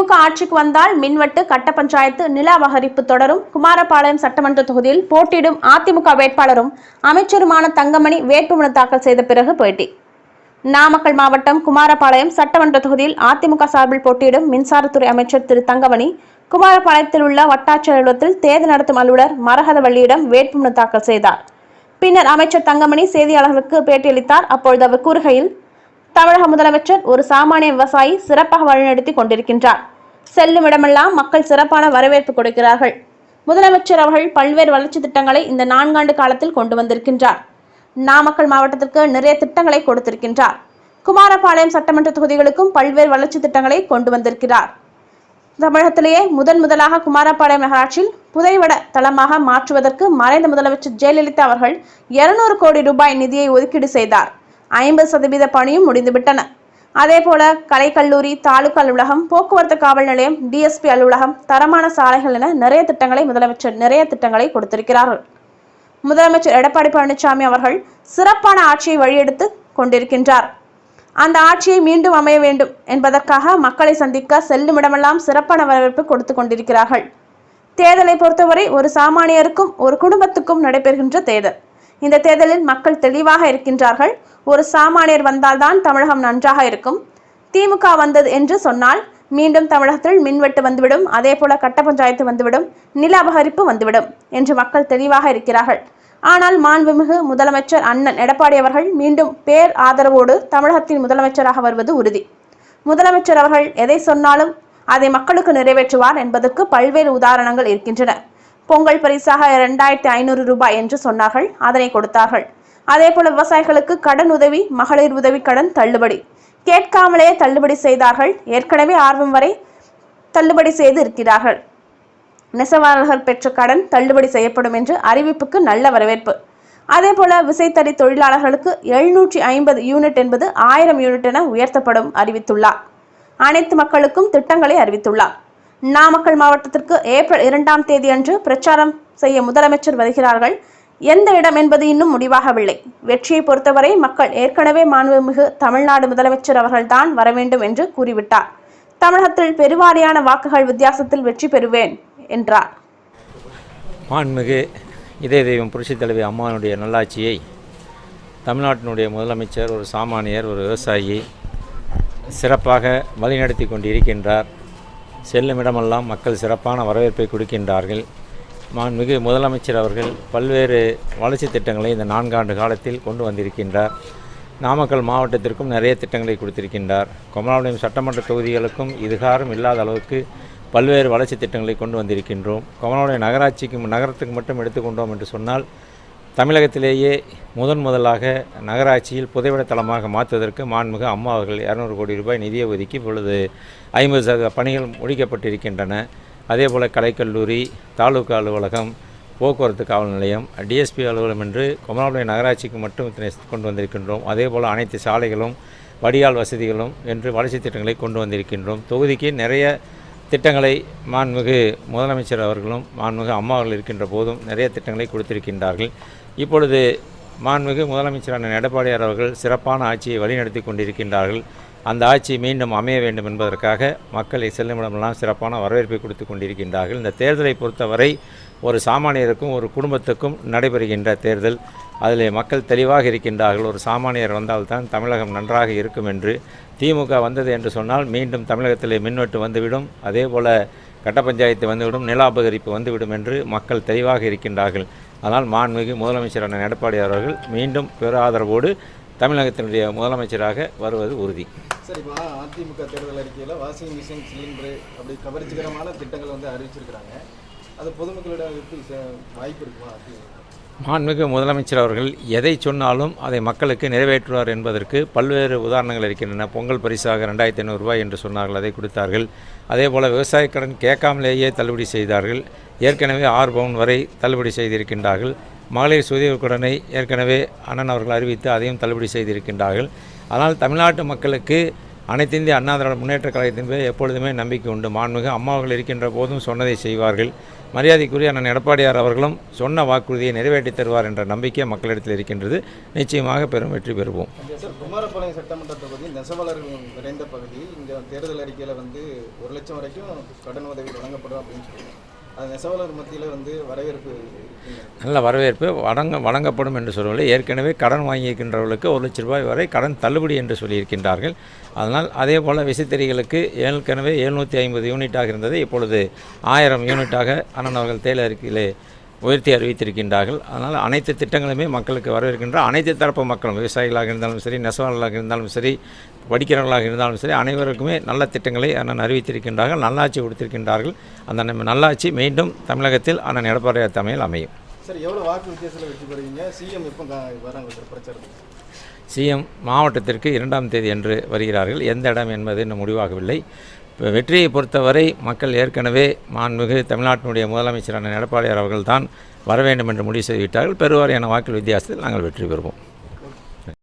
திமுக ஆட்சிக்கு வந்தால் மின்வெட்டு கட்ட பஞ்சாயத்து நில அபகரிப்பு தொடரும். குமாரபாளையம் சட்டமன்ற தொகுதியில் போட்டியிடும் அதிமுக வேட்பாளரும் அமைச்சருமான தங்கமணி வேட்புமனு தாக்கல் செய்த பிறகு பேட்டி. நாமக்கல் மாவட்டம் குமாரபாளையம் சட்டமன்ற தொகுதியில் அதிமுக சார்பில் போட்டியிடும் மின்சாரத்துறை அமைச்சர் திரு தங்கமணி குமாரபாளையத்தில் உள்ள வட்டாட்சியர் அலுவலகத்தில் தேர்தல் நடத்தும் அலுவலர் மரகதவள்ளியிடம் வேட்புமனு தாக்கல் செய்தார். பின்னர் அமைச்சர் தங்கமணி செய்தியாளர்களுக்கு பேட்டியளித்தார். அப்பொழுது அவர் கூறுகையில் தமிழக முதலமைச்சர் ஒரு சாமானிய விவசாயி சிறப்பாக வழிநடத்தி கொண்டிருக்கின்றார். செல்லும் இடமெல்லாம் மக்கள் சிறப்பான வரவேற்பு கொடுக்கிறார்கள். முதலமைச்சர் அவர்கள் பல்வேறு வளர்ச்சி திட்டங்களை இந்த நான்காண்டு காலத்தில் கொண்டு வந்திருக்கின்றார். நாமக்கல் மாவட்டத்திற்கு நிறைய திட்டங்களை கொடுத்திருக்கின்றார். குமாரபாளையம் சட்டமன்ற தொகுதிகளுக்கும் பல்வேறு வளர்ச்சி திட்டங்களை கொண்டு வந்திருக்கிறார். தமிழகத்திலேயே முதன் முதலாக குமாரபாளையம் நகராட்சியில் புதைவட தளமாக மாற்றுவதற்கு மறைந்த முதலமைச்சர் ஜெயலலிதா அவர்கள் 200 கோடி ரூபாய் நிதியை ஒதுக்கீடு செய்தார். ஐம்பது சதவீத பணியும் முடிந்துவிட்டன. அதேபோல கலைக்கல்லூரி தாலுகா அலுவலகம் போக்குவரத்து காவல் நிலையம் டிஎஸ்பி அலுவலகம் தரமான சாலைகள் என நிறைய திட்டங்களை முதலமைச்சர் நிறைய திட்டங்களை கொடுத்திருக்கிறார்கள் முதலமைச்சர் எடப்பாடி பழனிசாமி அவர்கள் சிறப்பான ஆட்சியை வழியெடுத்து கொண்டிருக்கின்றார். அந்த ஆட்சியை மீண்டும் அமைய வேண்டும் என்பதற்காக மக்களை சந்திக்க செல்லும் இடமெல்லாம் சிறப்பான வரவேற்பு கொடுத்து கொண்டிருக்கிறார்கள். தேர்தலை பொறுத்தவரை ஒரு சாமானியருக்கும் ஒரு குடும்பத்துக்கும் நடைபெறுகின்ற தேர்தல். இந்த தேர்தலில் மக்கள் தெளிவாக இருக்கின்றார்கள். ஒரு சாமானியர் வந்தால்தான் தமிழகம் நன்றாக இருக்கும். திமுக வந்தது என்று சொன்னால் மீண்டும் தமிழகத்தில் மின்வெட்டு வந்துவிடும். அதே போல கட்ட பஞ்சாயத்து வந்துவிடும். நில அபகரிப்பு வந்துவிடும் என்று மக்கள் தெளிவாக இருக்கிறார்கள். ஆனால் மாண்புமிகு முதலமைச்சர் அண்ணன் எடப்பாடி அவர்கள் மீண்டும் பேர் ஆதரவோடு தமிழகத்தின் முதலமைச்சராக வருவது உறுதி. முதலமைச்சர் அவர்கள் எதை சொன்னாலும் அதை மக்களுக்கு நிறைவேற்றுவார் என்பதற்கு பல்வேறு உதாரணங்கள் இருக்கின்றன. பொங்கல் பரிசாக இரண்டாயிரத்தி ஐநூறு ரூபாய் என்று சொன்னார்கள். அதனை கொடுத்தார்கள். அதேபோல விவசாயிகளுக்கு கடன் உதவி மகளிர் உதவி கடன் தள்ளுபடி. கேட்காமலே தள்ளுபடி செய்தார்கள். ஏற்கனவே ஆர்வம் வரை தள்ளுபடி செய்து இருக்கிறார்கள் நெசவாளர்கள் பெற்ற கடன் தள்ளுபடி செய்யப்படும் என்று அறிவிப்புக்கு நல்ல வரவேற்பு. அதேபோல விசைத்தறி தொழிலாளர்களுக்கு எழுநூற்றி ஐம்பது யூனிட் என்பது ஆயிரம் யூனிட் என உயர்த்தப்படும் அறிவித்துள்ளார். அனைத்து மக்களுக்கும் திட்டங்களை அறிவித்துள்ளார். நாமக்கல் மாவட்டத்திற்கு ஏப்ரல் இரண்டாம் தேதி அன்று பிரச்சாரம் செய்ய முதலமைச்சர் வருகிறார்கள். எந்த இடம் என்பது இன்னும் முடிவாகவில்லை. வெற்றியை பொறுத்தவரை மக்கள் ஏற்கனவே மாண்புமிகு தமிழ்நாடு முதலமைச்சர் அவர்கள்தான் வர வேண்டும் என்று கூறிவிட்டார். தமிழகத்தில் பெருவாரியான வாக்குகள் வித்தியாசத்தில் வெற்றி பெறுவேன் என்றார். மாண்புமிகு இதய தெய்வம் புரட்சி தலைவி அம்மானுடைய நல்லாட்சியை தமிழ்நாட்டினுடைய முதலமைச்சர் ஒரு சாமானியர் ஒரு விவசாயி சிறப்பாக வழிநடத்தி கொண்டு இருக்கின்றார் செல்லுமிடமெல்லாம் மக்கள் சிறப்பான வரவேற்பை கொடுக்கின்றார்கள். மாண்புமிகு முதலமைச்சர் அவர்கள் பல்வேறு வளர்ச்சி திட்டங்களை இந்த நான்காண்டு காலத்தில் கொண்டு வந்திருக்கின்றார். நாமக்கல் மாவட்டத்திற்கும் நிறைய திட்டங்களை கொடுத்திருக்கின்றார். கொமலாபுரம் சட்டமன்ற தொகுதிகளுக்கும் இதுகாரம் இல்லாத அளவுக்கு பல்வேறு வளர்ச்சி திட்டங்களை கொண்டு வந்திருக்கின்றோம். கொமலாபுரம் நகராட்சிக்கு நகரத்துக்கு மட்டும் எடுத்துக்கொண்டோம் என்று சொன்னால் தமிழகத்திலேயே முதன் முதலாக நகராட்சியில் புதைவிட தளமாக மாற்றுவதற்கு மாண்புமிகு அம்மா அவர்கள் இரநூறு கோடி ரூபாய் நிதியை ஒதுக்கி இப்பொழுது ஐம்பது சதவீத பணிகள் முடிக்கப்பட்டிருக்கின்றன. அதேபோல் கலைக்கல்லூரி தாலுகா அலுவலகம் போக்குவரத்து காவல் நிலையம் டிஎஸ்பி அலுவலகம் என்று கொமலாபாளையம் நகராட்சிக்கு மட்டும் இத்தனை கொண்டு வந்திருக்கின்றோம். அதேபோல் அனைத்து சாலைகளும் வடிகால் வசதிகளும் என்று வளர்ச்சி திட்டங்களை கொண்டு வந்திருக்கின்றோம். தொகுதிக்கு நிறைய திட்டங்களை மாண்புமிகு முதலமைச்சர் அவர்களும் மாண்புமிகு அம்மா அவர்கள் இருக்கின்ற போதும் நிறைய திட்டங்களை கொடுத்திருக்கின்றார்கள். இப்பொழுது மாண்புமிகு முதலமைச்சரான எடப்பாடியார் அவர்கள் சிறப்பான ஆட்சியை வழிநடத்தி கொண்டிருக்கின்றார்கள். அந்த ஆட்சி மீண்டும் அமைய வேண்டும் என்பதற்காக மக்களை செல்லுமிடமெல்லாம் சிறப்பான வரவேற்பை கொடுத்து கொண்டிருக்கின்றார்கள். இந்த தேர்தலை பொறுத்தவரை ஒரு சாமானியருக்கும் ஒரு குடும்பத்துக்கும் நடைபெறுகின்ற தேர்தல். அதில் மக்கள் தெளிவாக இருக்கின்றார்கள். ஒரு சாமானியர் வந்தால்தான் தமிழகம் நன்றாக இருக்கும் என்று. திமுக வந்தது என்று சொன்னால் மீண்டும் தமிழகத்திலே மின்வெட்டு வந்துவிடும். அதே போல் கட்ட பஞ்சாயத்து வந்துவிடும் நில அபகரிப்பு வந்துவிடும் என்று மக்கள் தெளிவாக இருக்கின்றார்கள். அதனால் மாண்புமிகு முதலமைச்சரான எடப்பாடி அவர்கள் மீண்டும் பெரு ஆதரவோடு தமிழகத்தினுடைய முதலமைச்சராக வருவது உறுதி. சரிப்பா அதிமுக தேர்தல் அறிக்கையில் வாஷிங் மிஷின் சிலிண்டரு அப்படி கவர்ச்சிகரமான திட்டங்கள் வந்து அறிவிச்சிருக்கிறாங்க. அது பொதுமக்களிடம் எப்படி வாய்ப்பு இருக்குமா? மாண்புமிகு முதலமைச்சர் அவர்கள் எதை சொன்னாலும் அதை மக்களுக்கு நிறைவேற்றுவார் என்பதற்கு பல்வேறு உதாரணங்கள் இருக்கின்றன. பொங்கல் பரிசாக ரெண்டாயிரத்தி ஐநூறு ரூபாய் என்று சொன்னார்கள் அதை கொடுத்தார்கள். அதே போல் விவசாய கடன் கேட்காமலேயே தள்ளுபடி செய்தார்கள். ஏற்கனவே ஆறு பவுன் வரை தள்ளுபடி செய்திருக்கின்றார்கள். மகளிர் சுதீவு கடனை ஏற்கனவே அண்ணன் அவர்கள் அறிவித்து அதையும் தள்ளுபடி செய்திருக்கின்றார்கள். ஆனால் தமிழ்நாட்டு மக்களுக்கு அனைத்து இந்திய அண்ணா திராவிட முன்னேற்ற கழகத்தின் பேர் எப்பொழுதுமே நம்பிக்கை உண்டு. மாண்புமிகு அம்மாவர்கள் இருக்கின்ற போதும் சொன்னதை செய்வார்கள். மரியாதைக்குரிய அண்ணன் எடப்பாடியார் அவர்களும் சொன்ன வாக்குறுதியை நிறைவேற்றி தருவார் என்ற நம்பிக்கை மக்களிடத்தில் இருக்கின்றது. நிச்சயமாக பெரும் வெற்றி பெறுவோம். சார் குமாரபாளையம் சட்டமன்ற தொகுதி நெசவாளர்கள் நிறைந்த பகுதி இங்கே தேர்தல் அறிக்கையில் வந்து ஒரு லட்சம் வரைக்கும் கடன் உதவி வழங்கப்படும் அப்படின்னு சொல்லுவாங்க நெசவாளர் மத்தியில் வந்து வரவேற்பு நல்ல வரவேற்பு வழங்க வழங்கப்படும் என்று சொல்லவில்லை ஏற்கனவே கடன் வாங்கியிருக்கின்றவர்களுக்கு ஒரு லட்ச ரூபாய் வரை கடன் தள்ளுபடி என்று சொல்லியிருக்கின்றார்கள். அதனால் அதே போல் விசைத்தறிகளுக்கு ஏற்கனவே எழுநூற்றி ஐம்பது யூனிட்டாக இருந்தது. இப்பொழுது ஆயிரம் யூனிட்டாக அண்ணன் அவர்கள் தேயிலை அறிக்கையிலே உயர்த்தி அறிவித்திருக்கின்றார்கள். அதனால் அனைத்து திட்டங்களுமே மக்களுக்கு வரவேற்கின்ற அனைத்து தரப்பு மக்களும் விவசாயிகளாக இருந்தாலும் சரி நெசவாளர்களாக இருந்தாலும் சரி படிக்கிறவர்களாக இருந்தாலும் சரி அனைவருக்குமே நல்ல திட்டங்களை அண்ணன் அறிவித்திருக்கின்றார்கள் நல்லாட்சி கொடுத்திருக்கின்றார்கள். அந்த நல்லாட்சி மீண்டும் தமிழகத்தில் அண்ணன் எடப்பாடி தலைமையில் அமையும். சார் எவ்வளோ வாக்கு வித்தியாசத்தில் வெற்றி பெறுவீங்க? சிஎம் எப்போ கா- வராங்க சார் பிரச்சாரத்துக்கு? சிஎம் மாவட்டத்திற்கு இரண்டாம் தேதி அன்று வருகிறார்கள். எந்த இடம் என்பது இன்னும் முடிவாகவில்லை. இப்போ வெற்றியை பொறுத்தவரை மக்கள் ஏற்கனவே மாண்புமிகு தமிழ்நாட்டினுடைய முதலமைச்சரான எடப்பாடியார் அவர்கள் தான் வர வேண்டும் என்று முடிவு செய்துவிட்டார்கள். பெருவாரியான வாக்கு வித்தியாசத்தில் நாங்கள் வெற்றி பெறுவோம்.